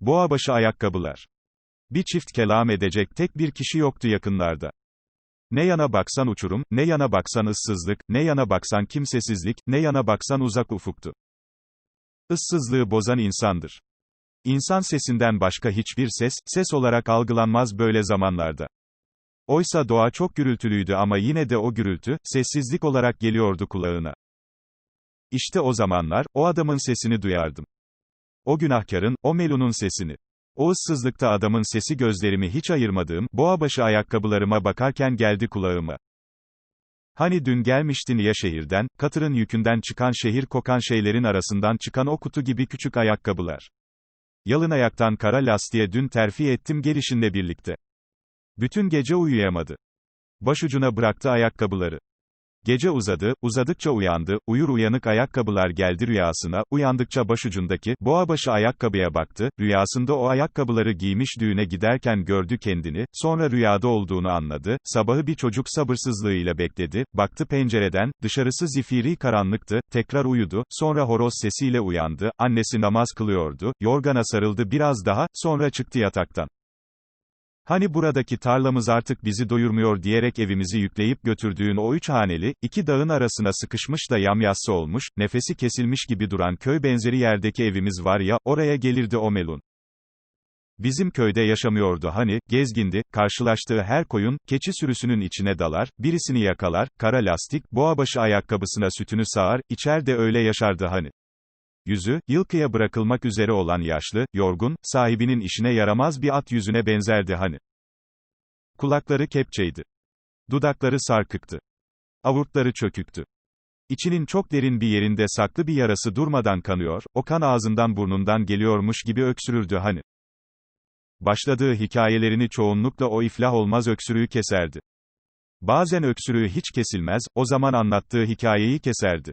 Boğabaşı ayakkabılar. Bir çift kelam edecek tek bir kişi yoktu yakınlarda. Ne yana baksan uçurum, ne yana baksan ıssızlık, ne yana baksan kimsesizlik, ne yana baksan uzak ufuktu. Issızlığı bozan insandır. İnsan sesinden başka hiçbir ses, ses olarak algılanmaz böyle zamanlarda. Oysa doğa çok gürültülüydü ama yine de o gürültü, sessizlik olarak geliyordu kulağına. İşte o zamanlar, o adamın sesini duyardım. O günahkarın, o melunun sesini. O ıssızlıkta adamın sesi gözlerimi hiç ayırmadığım, boğabaşı ayakkabılarıma bakarken geldi kulağıma. Hani dün gelmiştin ya şehirden, katırın yükünden çıkan şehir kokan şeylerin arasından çıkan o kutu gibi küçük ayakkabılar. Yalın ayaktan kara lastiğe dün terfi ettim gelişinle birlikte. Bütün gece uyuyamadı. Başucuna bıraktı ayakkabıları. Gece uzadı, uzadıkça uyandı, uyur uyanık ayakkabılar geldi rüyasına, uyandıkça başucundaki, boğabaşı ayakkabıya baktı, rüyasında o ayakkabıları giymiş düğüne giderken gördü kendini, sonra rüyada olduğunu anladı, sabahı bir çocuk sabırsızlığıyla bekledi, baktı pencereden, dışarısı zifiri karanlıktı, tekrar uyudu, sonra horoz sesiyle uyandı, annesi namaz kılıyordu, yorgana sarıldı biraz daha, sonra çıktı yataktan. Hani buradaki tarlamız artık bizi doyurmuyor diyerek evimizi yükleyip götürdüğün o üç haneli, iki dağın arasına sıkışmış da yamyassı olmuş, nefesi kesilmiş gibi duran köy benzeri yerdeki evimiz var ya, oraya gelirdi o melun. Bizim köyde yaşamıyordu hani, gezgindi, karşılaştığı her koyun, keçi sürüsünün içine dalar, birisini yakalar, kara lastik, boğabaşı ayakkabısına sütünü sağar, içeride öyle yaşardı hani. Yüzü, yılkıya bırakılmak üzere olan yaşlı, yorgun, sahibinin işine yaramaz bir at yüzüne benzerdi hani. Kulakları kepçeydi. Dudakları sarkıktı. Avurtları çöküktü. İçinin çok derin bir yerinde saklı bir yarası durmadan kanıyor, o kan ağzından burnundan geliyormuş gibi öksürürdü hani. Başladığı hikayelerini çoğunlukla o iflah olmaz öksürüğü keserdi. Bazen öksürüğü hiç kesilmez, o zaman anlattığı hikayeyi keserdi.